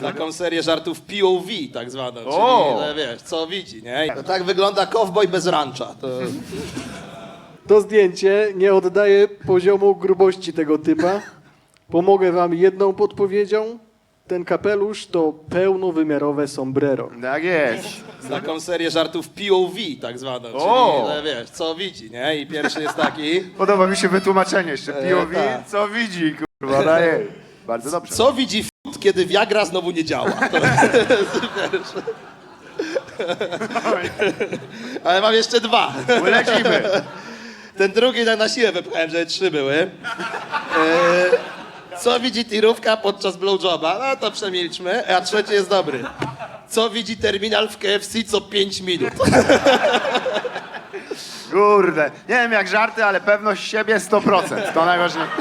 Taką serię żartów POV tak zwaną, czyli O! no, wiesz, co widzi, nie? To tak wygląda kowboj bez rancha. To... To zdjęcie nie oddaje poziomu grubości tego typa. Pomogę wam jedną podpowiedzią. Ten kapelusz to pełnowymiarowe sombrero. Tak jest. Taką serię żartów POV tak zwaną, czyli O! no, wiesz, co widzi, nie? I pierwszy jest taki, Podoba mi się wytłumaczenie jeszcze. E, POV, tak. co widzi, kurwa, daje. Bardzo dobrze. co widzi kiedy Viagra znowu nie działa. To jest. Ale mam jeszcze dwa. Lecimy. Ten drugi tak na siłę wypchałem, że trzy były. E, co widzi tirówka podczas blowjoba? No to przemilczmy. A trzeci jest dobry. Co widzi terminal w KFC co 5 minut? Kurde. Nie wiem jak żarty, ale pewność siebie 100%. To najważniejsze.